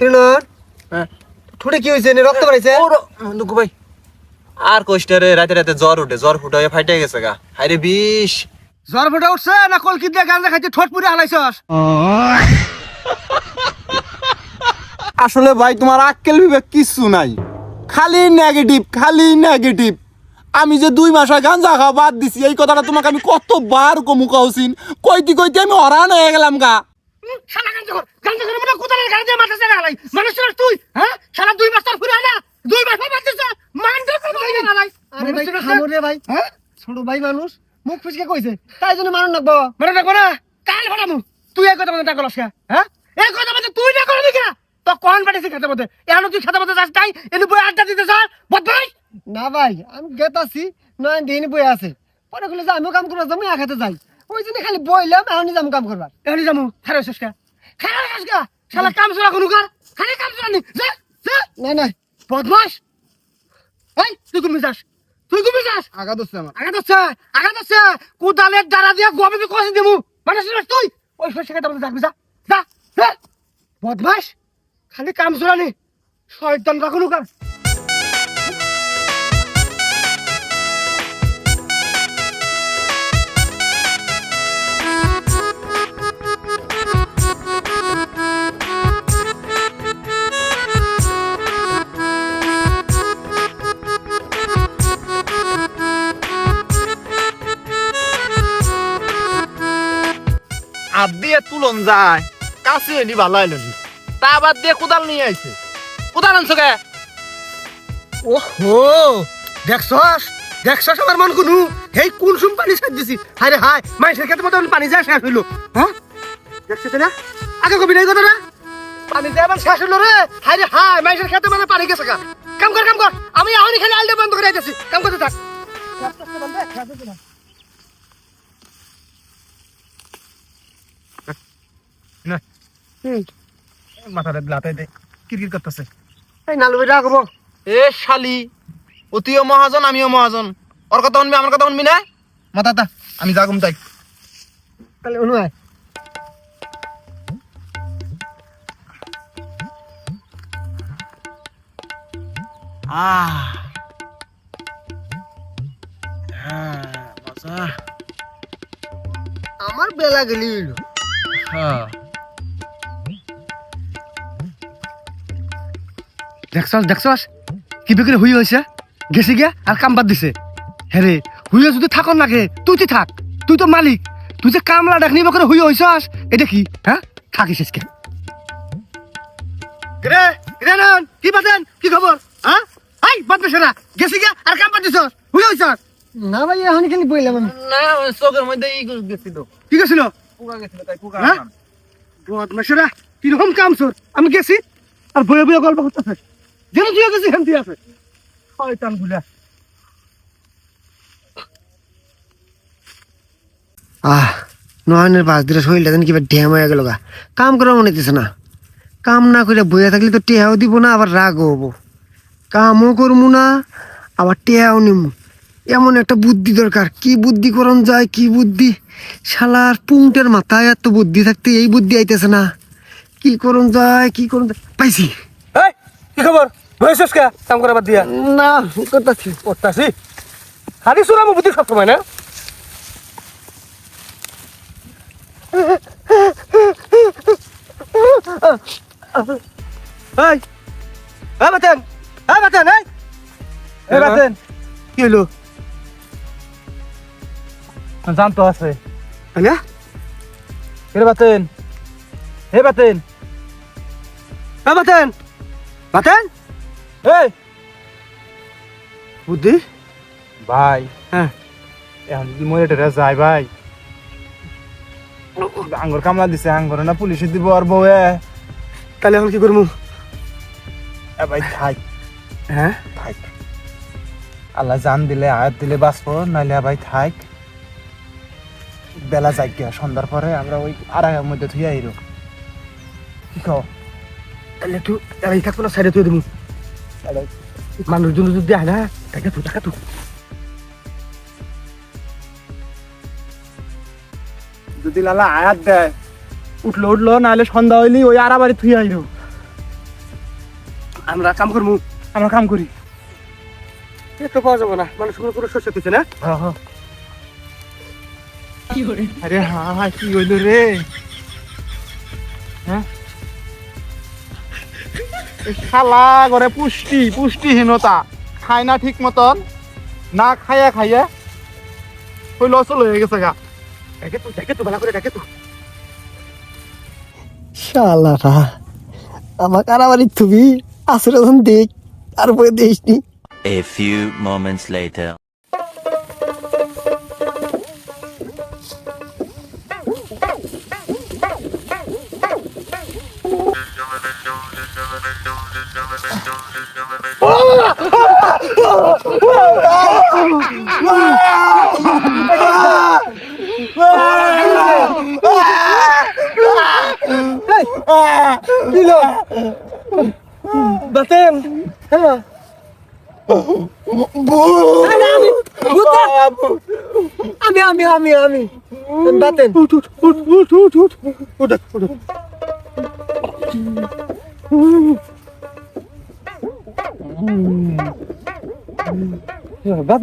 কিরণ হ্যাঁ। ঠুটে কি হয়েছে? রক্ত বাড়াইছে দুঃখ ভাই। আর কোষ্টারে রাতে রাতে জ্বর উঠে জ্বর ফুটা হয়ে ফাইটে গেছে গা। হাইরে বিষ। জ্বর ফুটে উঠছে না কলকি দিয়ে গাঁজা খাইতে ঠোঁট পুরে হালাইছস? আসলে ভাই তোমার আক্কেল বিবেক কিচ্ছু নাই। খালি নেগেটিভ খালি নেগেটিভ আমি যে দুই মাস আগে গাঞ্জা খাওয়া বাদ দিছি এই কথাটা তোমাকে আমি কতবার কমু কাউছিন কইতে কইতে আমি হরান হয়ে গেলাম গা। শালা কর করে মনে গাড়ি দিয়ে মাথা চাকা হালাই। মানুষ তুই হ্যাঁ? শালা দুই মাস তোর ফুরে না দুই মাস বাদ দিছ। মান দে কত ভাই আরে ভাই খামরে ভাই হ্যাঁ ছোট ভাই মানুষ মুখ ফিসকে কইছে। তাই জন্য মানুষ নাকবো মানে দেখো না কাল ভাড়ামু তুই এই কথা টাকা হ্যাঁ? কথা তুই না করবি কিনা তো কোন পাঠিয়েছি খেতে মধ্যে এখন তুই খেতে মধ্যে যাস তাই এনে বই আড্ডা দিতে স্যার বদমাই না ভাই আমি গেতাছি নয় দিন বই আছে। পরে খুলে যে আমিও কাম করব যাব একাতে যাই। ওই জন্য খালি বইলাম এখনই যাব কাম করবার। এখনই যামু খারাপ হইছিস কা? খারাপ হইছিস কা? শালা কাম চলা কোনো কার? খালি কাম চলা নি। না না বদমাস। এই তুই ঘুমিয়ে যাস তুই ঘুমিয়ে যাস আগা দোষ আমার। আঘাত হচ্ছে আঘাত হচ্ছে। কোদালের দ্বারা দিয়ে গবে কষে দেবো মানে তুই। ওই খেতে বলতে যাবি যা। যা বদমাস। খালি কাম চলানি শয়তান রাখুন কাম দিয়ে তুলন যায়। কাছে ভালো তা দিয়ে কোদাল নিয়ে আইছে। কোদাল আনছো কে? ওহো, দেখছস? দেখছস আমার মন কুনু? সুম পানি সাজ দিছি? হায় রে হায়, মাইসের খেতে মতো পানি যায়, শেষ হইল। হ্যাঁ? দেখছিস না? আগে কবি নাই কথা না পানি যায় শেষ হইল রে। হায় রে হায়, মাইসের খেতে মানে পানি গেছে কাম কর কাম কর। আমি এখনই খালি আলটা বন্ধ করে আইতেছি। কাম করতে থাক। মাথাটা লাতাই দে কিরকির করতেছে? এই নালুবি রাখব এ শালি ও তুইও মহাজন আমিও মহাজন। ওর কথা শুনবি আমার কথা শুনবি না? মাথা তা আমি যাগুম তাই। তাহলে অনু আয়। আহ। হ্যাঁ আমার বেলা গেলি হ্যাঁ। দেখছস দেখছস? কি বিক্রি হুই হয়েছে গেছে গিয়া আর কাম বাদ দিছে। হ্যাঁ হুইয়ে যদি থাকন লাগে তুই তুই থাক। তুই তো মালিক। তুই যে কামলা ডাকনি বকরে হুই হইছস এটা কি? হ্যাঁ থাকিস কে। রে রে নন? কি বাদেন কি খবর হ্যাঁ আই বাদ বেশ না। গেছে গিয়া আর কাম বাদ দিছস। হুই হইছস না ভাই এখনই খালি বইলাম আমি? না চোখের মধ্যে ই গেছিল। কি গেছিল? পোকা গেছিল তাই পোকা? বদমাশেরা কীরকম কাম সর আমি গেছি। আর বয়ে বয়ে গল্প করতেছে। যেন তুই গেছি হেন তুই আছে। শয়তানগুলা। আহ, নয়নের পাঁচ দিলে শরীরটা যেন কিবা ড্যাম হয়ে গেল গা। কাম করার মনে হইতেছে না। কাম না করে বইয়া থাকলে তো টেহাও দিব না, আবার রাগও হব। কামও করব না, আবার টেহাও নিমু। এমন একটা বুদ্ধি দরকার। কি বুদ্ধি করন যায়, কি বুদ্ধি? শালার পুংটের মাথায় এত বুদ্ধি থাকতে এই বুদ্ধি আইতেছে না। কি করন যায়, কি করন যায়? পাইছি। কি খবর? হয়েছিস কে? কাম করা বাদ দিয়া। না করতেছি। করতাছি? হারি সুরামো বুদ্ধি সব সময় না? এই এই বাতেন এই বাতেন এই। এই বাতেন কি হলো? জানতো আছে। হ্যাঁ? রে বাতেন হে বাতেন। বাতেন এই! বুদ্ধি? ভাই। হ্যাঁ। এখন যদি মরে যায় ভাই। আঙ্গুর কামলা দিছে আঙ্গুর না পুলিশে দিব আর বউয়ে। তাহলে এখন কি করব এ ভাই থাক। হ্যাঁ? থাক। আল্লাহ জান দিলে আয়াত দিলে বাঁচবো নাইলে ভাই থাক। বেলা যাই সন্ধ্যার পরে আমরা ওই আড়াইয়ের মধ্যে ধুয়ে আইরো। কি খাও একটু এই থাকব না সাইডে তুই দেবো। মানুষজন যদি দেয় না টাকা তো টাকা তো। যদি লালা আয়াত দেয় উঠল উঠল নাহলে সন্ধ্যা হইলি ওই আড়া বাড়ি থুয়ে আইরো আমরা কাম করব। আমরা কাম করি। তো পাওয়া যাব না মানুষ কোনো কোনো শস্য দিচ্ছে না? আরে হ্যাঁ। হ্যাঁ কি হইল রে? শালা করে পুষ্টি পুষ্টিহীনতা। খায় না ঠিক মতন না খাইয়া খাইয়া ওই লসল হয়ে গেছে গা। দেখে তো দেখে তো ভালো করে দেখে তো। শালারা আমার কারাবারি তুমি আসলে দেখ আর বই দেখিসনি। A few moments later. Bilo! Batem! Ha? আমি আমি আমি আমি বাতেন উঠ উঠ উঠ উঠ উঠ উঠ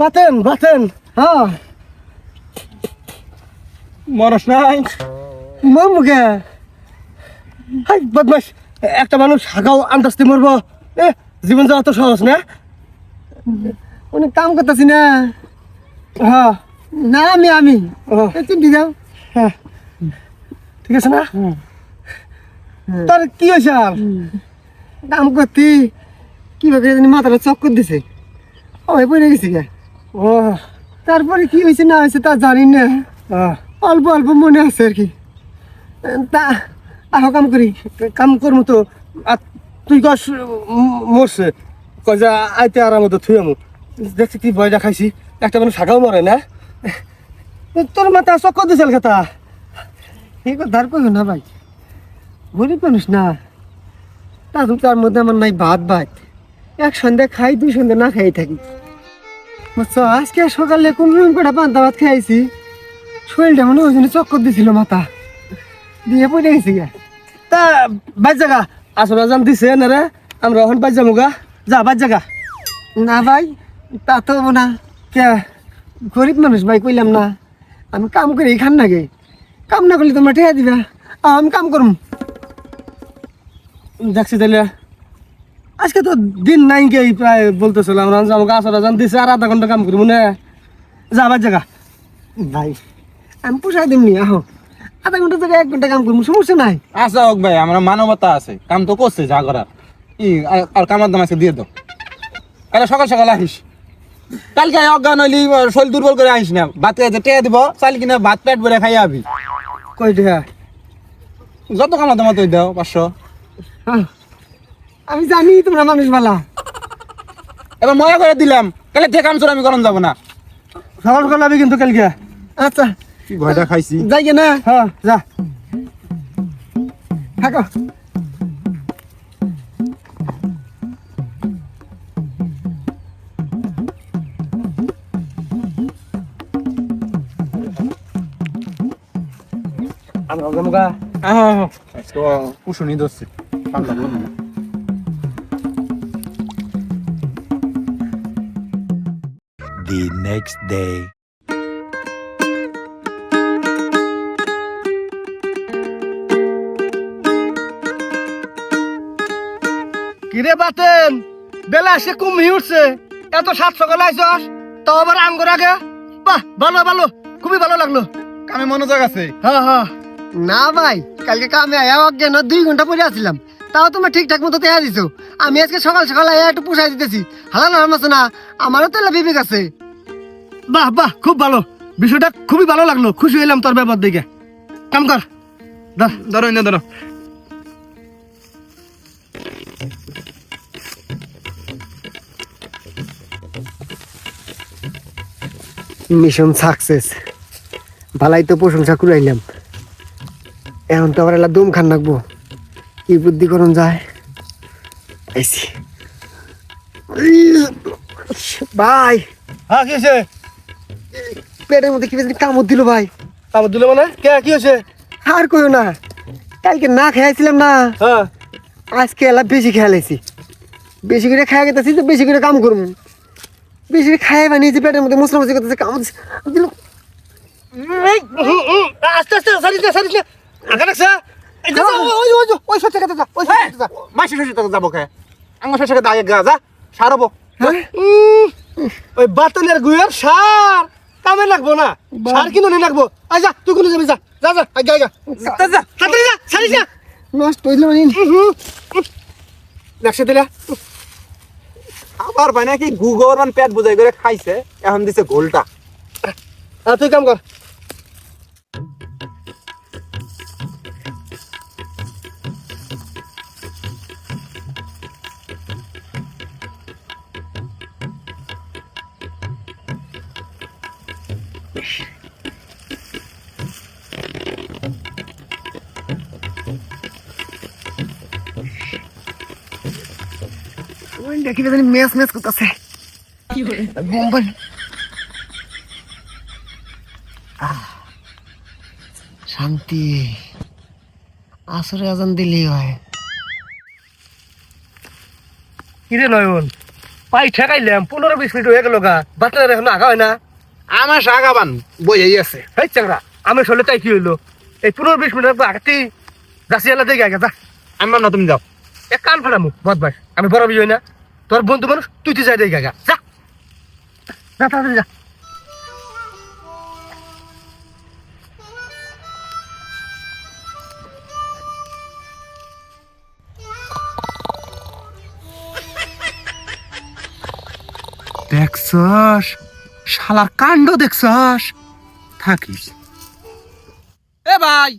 বাতেন বাতেন হ্যাঁ। মরস নাই। মামুকে হাই বদমাস একটা মানুষ হাগাও আন্দাজতে মরবো। এ জীবন যাওয়া তো সহজ না? অনেক কাম করতেছি না? হ্যাঁ। না আমি আমি। চিন্তি যাও। হ্যাঁ। ঠিক আছে না? তার কি হয়েছে আর? কাম করতি। কীভাবে জানি মাথাটা চক্কর দিছে। ওই পড়ে গেছি ও তারপরে কি হয়েছে না হয়েছে তা জানি না। অল্প অল্প মনে আছে আর কি। তা আহ কাম করি। কাম করব তো আর তুই ম- মরছে। যে আইতে আর মতো থুই আমু। দেখছি কি ভয় দেখাইছি একটা মানুষ শাখাও মরে না। তোর মাথা চক্কর দিছিল কথা এই কথা আর কইও না ভাই। গরিব মানুষ না। তার মধ্যে আমার নাই ভাত ভাত। এক সন্ধ্যা খাই, দুই সন্ধ্যা না খাই থাকি। আজকে সকালে কোন রকম করে পান্তা ভাত খাইছি। শরীরটা মনে ওই চক্কর দিছিল মাথা। দিয়ে পড়ে গেছি গা। তা, বাজ জায়গা আসলে জান দিছে না রে? আমরা এখন বাজ যাব গা। যা, বাজ জায়গা না ভাই, তা তো না। কে, গরিব মানুষ ভাই, কইলাম না। আমি কাম করে, খান নাগে কাম না করলে তোমরা ঠেয়া দিবা। আমি কাম করুম। দেখছি তাহলে। আজকে তো দিন নাই কে প্রায় বলতেছিল আমরা যাব গা আসলে জান দিছে আর আধা ঘণ্টা কাম করব না যা বাজ জায়গা। ভাই। আমি পোষাই দিমনি আহো। আধা ঘণ্টা থেকে এক ঘণ্টা কাম করব সমস্যা নাই। আচ্ছা হোক ভাই আমার মানবতা আছে কাম তো করছে যা করার। ই আর- আর কামার দাম আজকে দিয়ে দাও। কালে সকাল সকাল আহিস। কালকে অজ্ঞান হইলি শরীর দুর্বল করে আহিস না। ভাত খাইতে টেয়া দিব চাল কিনা ভাত পেট ভরে খাই আবি। কই টাকা যত কামার দাম তুই দাও পাঁচশো। আহ, আমি জানি তোমরা মানুষ ভালা এবার মজা করে দিলাম। কালে থেকে কাম চোর আমি করন যাব না। সকাল সকাল আমি কিন্তু কালকে। আচ্ছা। কি ভয়টা খাইছি? যাই না। হ্যাঁ যা। থাকো। আমরা গমগা আজকে কুশুনি ধরছে। কাম লাগল The next day. কিরে বাতেন বেলা এসে কুমি উঠছে। এত সাত সকালে আইসস তাও আবার আঙ্গুর আগে? বাহ ভালো ভালো খুবই ভালো লাগল। কামে মনোযোগ আছে? হ্যাঁ হ্যাঁ না ভাই কালকে কামে আয়া অজ্ঞান দুই ঘণ্টা পরে আসছিলাম তাও তুমি ঠিকঠাক মতো তেয়া দিছো আমি আজকে সকাল সকাল আয়া একটু পুষাই দিতেছি। হালাল হারাম আছে না আমারও তো বিবেক আছে। বাহ বাহ খুব ভালো। বিষয়টা খুবই ভালো লাগল। খুশি হইলাম তোর ব্যাপার দিকে। কাম কর। ধরো না ধরো। মিশন সাকসেস ভালাই তো প্রশংসা কুড়াইলাম। এখন তো আবার এলা দম খান রাখব কি বুদ্ধি করুন যায়। আইসি ভাই। হ্যাঁ পেটের মধ্যে কি বেশি কামড় দিল ভাই। কামড় দিলে মানে? কে কি হয়েছে? আর কইও না। কালকে না খেয়েছিলাম না। হ্যাঁ। আজকে এলা বেশি খেয়ালাইছি বেশি করে খাই গেতেছি তো বেশি করে কাম করব বেশি করে খাই বানিয়েছি পেটের মধ্যে মশলা মশলা করতেছে কাম দিল। আস্তে আস্তে সারিস না সারিস না। আগা রাখছা এই যা, যা, ওই ওই ওই, কথা কথা মাসি যাব আমার গা যা সারবো। ওই বাতলের গুয়ের সার। কামে লাগবো না। সার কিনো নি লাগবো। আই যা তুই কোনো যাবি? যা যা যা আগে আগে যা। যা। তাড়াতাড়ি যা সারিস না। নষ্ট হইল মানে লাগছে দিলা। আবার ভাই নাকি গুগর মান পেট বুঝাই করে খাইছে এখন দিছে গোলটা তুই কাম কর। জানি ম্যাচ ম্যাচ করতেছে। বোম্বাই। শান্তি। আসরে আজান দিলেই হয়। কিরে নয়ন পাই ঠেকাইলাম পনেরো বিশ মিনিট হয়ে গেল গা বাতলের এখন আগা হয় না। আমার সাগাবান বই এই আছে। এই চাংরা আমি চলে তাই কি হইল? এই পনেরো বিশ মিনিট আগতেই গাছি এলা দেখে আগে যা। আমি না তুমি যাও। এক কান ফাড়া মুখ বদমাস আমি বড় বিজয় না। তোর বন্ধু মানুষ তুই তুই যাই দেখে যা। যা তাড়াতাড়ি যা। দেখছস? শালার কাণ্ড দেখছস? থাকিস। এ ভাই।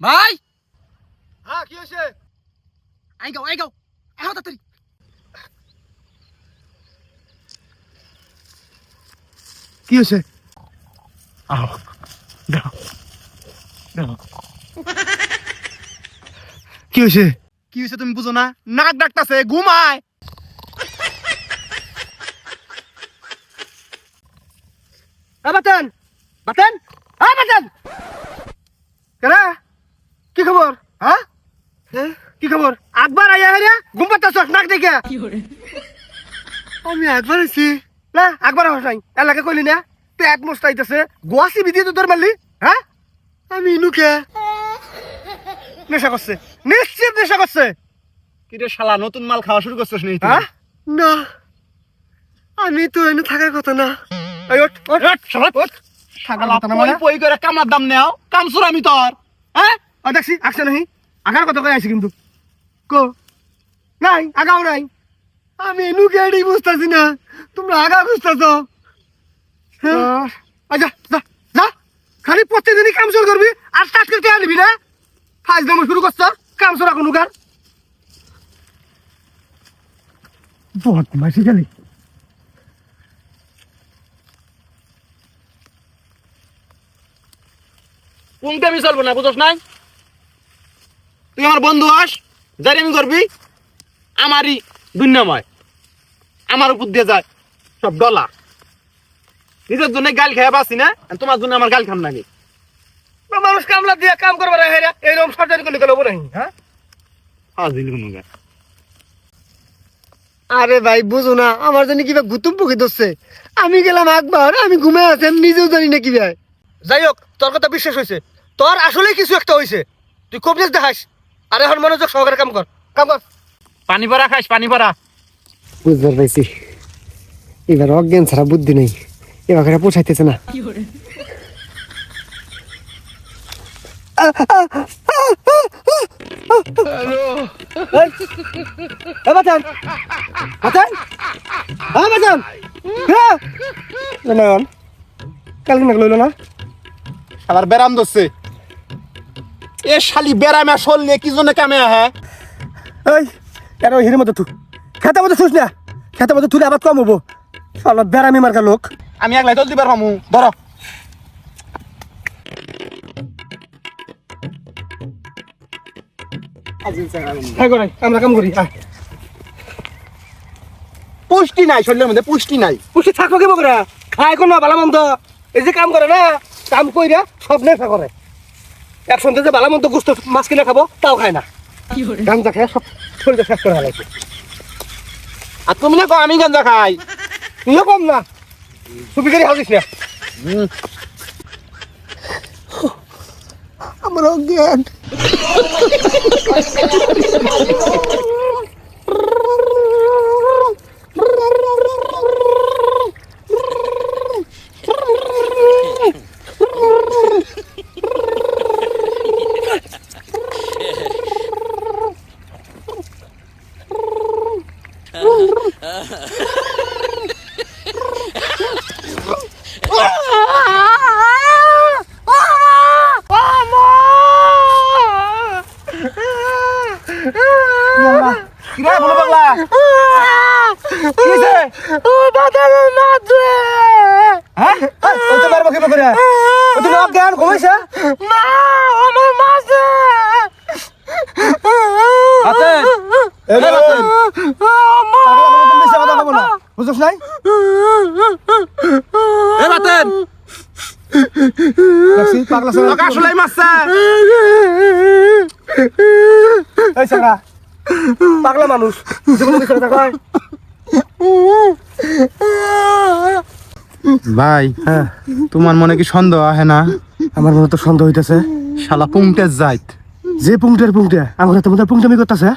ভাই। হ্যাঁ কি হয়েছে? আই গাও আই গাও আহ তাড়াতাড়ি। কি হয়েছে? কি হয়েছে? কি হয়েছে তুমি বুঝো না? নাক ডাকতাছে ঘুমায়। বাতেন বাতেন হ্যাঁ বাতেন। কেনা? কি খবর? হ্যাঁ? হ্যাঁ? কি খবর? আকবার আইয়া হেরে ঘুম পাচ্ছ নাক দেখে? আমি একবার আছি না আকবার হস নাই। এলাকা কইলি না পেট মস্তাইতেছে গোয়াসি বিদিয়ে তো তোর মারলি হ্যাঁ আমি ইনুকে। নেশা করছে। নিশ্চিত নেশা করছে। কি রে শালা নতুন মাল খাওয়া শুরু করছিস নি হ্যাঁ না। আমি তো এনে থাকার কথা না। এই ওঠ ওঠ। ওঠ শালা। ওঠ। শালা পই পই করে কামার দাম নেও। কামসুর আমি তোর হ্যাঁ দেখছি আসছে নাহি আগার কথা কই আছি কিন্তু। কো? নাই আগাও নাই। আমি ইনুকে এটাই বুঝতেছি না। তোমরা আগা বুঝতেছ। আচ্ছা যা যা। খালি প্রত্যেকদিনই কাম চোর করবি আর কাজ করতে আনবি না? ফাইজ দাম শুরু করছ কাম চোরা কোনো কার মাসি গেলি। কোনটা আমি চলবো না বুঝছ নাই? তুই আমার বন্ধু আস যাই আমি করবি। আমারই দুর্নাময় আমার উপর দিয়ে যায় সব ডলা নিজের জন্য গাল খেয়ে বাসি না আর তোমার জন্য আমার গাল খাম নাকি মানুষ কামলা দিয়ে কাম করবার হেরা এইরকম সরকারি করলে গেল বলে হ্যাঁ? আরে ভাই বুঝো না আমার জন্য কিবা গুতুম পুকি ধরছে। আমি গেলাম একবার আমি ঘুমে আছি আমি নিজেও জানি না কি ভাই যাই হোক তোর কথা বিশ্বাস হয়েছে তোর আসলে কিছু একটা হয়েছে তুই কবজেস দেখাস আর এখন মনোযোগ সহকারে কাম কর কাম কর। পানি ভরা খাইস পানি ভরা। বুঝতে পারছি এবার অজ্ঞান ছাড়া বুদ্ধি নেই এবার করে পোষাইতেছে না। হ্যাঁ। হ্যাঁ আবার বেরাম ধরছে। এ শালি বেরামে আসল নিয়ে কি জন্য কামে আহে? এর ওই মধ্যে থু খেতে মধ্যে থুস না? খেতে মধ্যে থুলে আবার কম হব। শালা বেড়ামি মার্কা লোক। আমি একলাই জলদি বের হমু ধরো। হ্যাঁ আমরা কাম করি পুষ্টি নাই শরীরের মধ্যে পুষ্টি নাই। পুষ্টি থাকব কি বকরা? খায় কোনো ভালো মন্দ? এই যে কাম করে না কাম কইরা সব নেশা করে। একসঙ্গে যে ভালো মন্দ গুস্ত মাছ কিনে খাব তাও খায় না। গাঞ্জা খায় সব শরীরটা শেষ করে হালাইছে আর তুমি না আমি গাঞ্জা খাই। তুইও কম না। তুমি করে হাজিস না। আমার অজ্ঞান কিরে বলো পাগলা কিছে হ্যাঁ ওই তো মারবো কেমন করে ও তুমি অজ্ঞান ঘুমাইছে এই বাতেন পাগলা কোনো তুমি মিশা কথা কব না বুঝছ নাই? এ বাতেন দেখছি পাগলা সব তোকে আসলেই মারছে। এই সারা পাগলা মানুষ। জীবন ভাই হ্যাঁ। তোমার মনে কি সন্দেহ আহে না? আমার মনে তো সন্দেহ হইতেছে। শালা পুংটের যাইত যে পুংটের পুংটে আমার তোমাদের পুংটামি করতেছে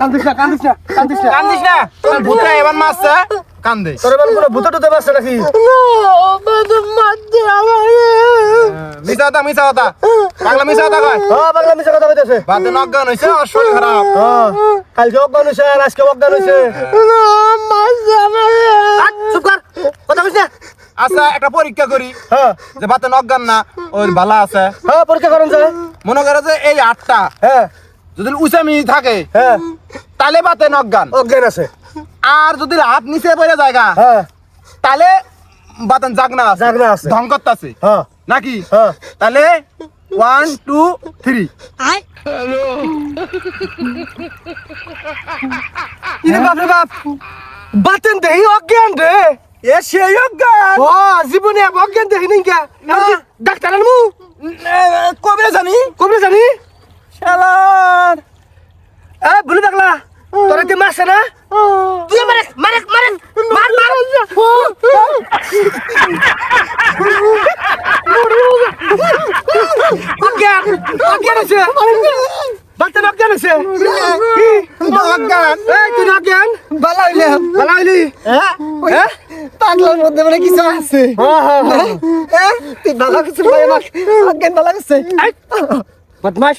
কান্দিস না কান্দিস না কান্দিস না। কান্দিস না তোর ভূতটা এবার মারছে কান্দে তোর এবার কোনো ভূত টুতে পারছে নাকি? মিছা কথা মিছা কথা। পাগলা মিছা কথা কয়? হ্যাঁ পাগলা মিশা কথা কইতেছে। বাদে নজ্ঞান হইছে আর শরীর খারাপ। হ্যাঁ কালকে অজ্ঞান হয়েছে আর আজকে অজ্ঞান হয়েছে চুপ কর কথা কইছ না। আচ্ছা একটা পরীক্ষা করি। হ্যাঁ। যে বাতে নজ্ঞান না ওই ভালা আছে। হ্যাঁ পরীক্ষা করেন যায় মনে করে যে এই আটটা। হ্যাঁ। যদি উচামি থাকে হ্যাঁ। তাহলে বাতে নজ্ঞান অজ্ঞান আছে। আর যদি হাত নিচে পড়ে জায়গা হ্যাঁ। তাহলে বাতেন জাগনা আছে। জাগনা আছে। ঢং করতাছে। হ্যাঁ। নাকি? হ্যাঁ। তাহলে ওয়ান টু থ্রি ইরে বাপ রে বাপ। বাতেন দেহি অজ্ঞান রে। এ সেই অজ্ঞান ও জীবনে অজ্ঞান দেহি নাই কে? ডাক্তার আনমু? কবে জানি? কবে জানি? শালার। এ ভুলি পাগলা তোরা কি মারছে না? তুই মারে মারে মারে মার মার। অজ্ঞান। অজ্ঞান আছে। বাচ্চা আছে? অজ্ঞান এই তুই অজ্ঞান বালা হইলে বালা হইলি হ্যাঁ পাগলার মধ্যে মানে কিছু আছে। তুই বালা কিছু ভাই আমাক অজ্ঞান বালা গেছে বদমাস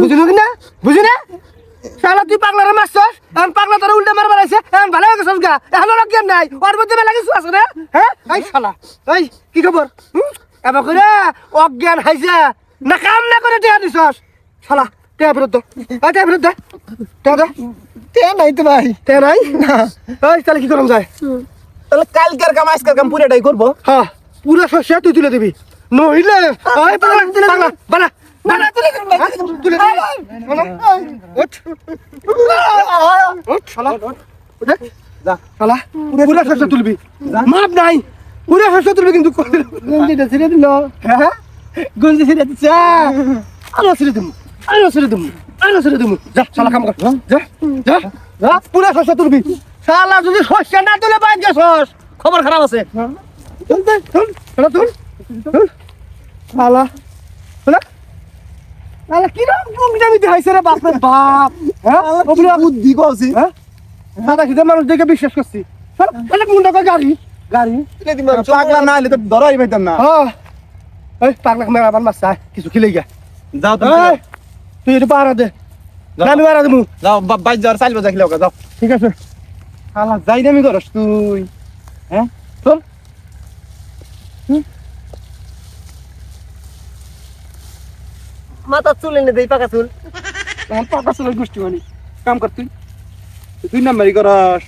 বুঝলি কি না? বুঝলি না? শালা তুই পাগলারে মারছস? এখন পাগলা তোর উল্টা মারবার আছে। এখন ভালো হয়ে গেছস গা। এখন আর অজ্ঞান নাই। ওর মধ্যে মেলা কিছু আছে না? হ্যাঁ? এই শালা এই কি খবর? এবার করে অজ্ঞান হাইছে না কাম না করে টেয়া দিছস। শালা ফেরত দে। টেয়া দে। টেয়া নাই তো ভাই। টেয়া নাই? না। এই তাহলে কি করম যায়? তাহলে কালকের কাম আজকের কাম পুরোটাই করব। হ্যাঁ পুরো শস্য তুই তুলে দিবি। নইলে এই পাগলা পাগলা বানা বানা তুলে দিবি তুলে দিবি। ওঠ। শালা। ওঠ যা। শালা পুরো শস্য তুলবি। মাপ নাই। পুরো শস্য তুলবি কিন্তু গঞ্জিটা ছেড়ে দিল। হ্যাঁ গঞ্জি ছেড়ে দিচ্ছে আরও ছেড়ে দিমু আরও ছেড়ে দিমু আরও ছেড়ে দিমু। যা শালা কাম কর। যা যা যা। পুরো শস্য তুলবি। শালা যদি শস্য না তুলে বাইর গেছস খবর খারাপ আছে। তুল তুল তুল। শালা তুল। তুল। শালা। শালা। শালা কি রকম আমি দেখাইছে রে বাপ। রে বাপ হ্যাঁ ওগুলো বুদ্ধি কইছি হ্যাঁ? সাদা খিদে মানুষ দেখে বিশ্বাস করছি। শালা শালা কোনটা কয় গাড়ি? গাড়ি? পাগলা না হলে তো ধরাই পাইতাম না। হ্যাঁ এই পাগলা মেরা বান মাছ কিছু খিলে গা যাও এই, তুই এটা পাহারা দে। আমি পাহারা দেবো। যাও বাইর যাওয়ার চাইল বাজা খেলে যাও। ঠিক আছে। আলা যাই দামি করস তুই। হ্যাঁ? চল। মাথা চুল এনে দেই পাকা চুল। পাকা চুলের গোষ্ঠী মানে। কাম কর তুই। তুই নাম্বারই করস।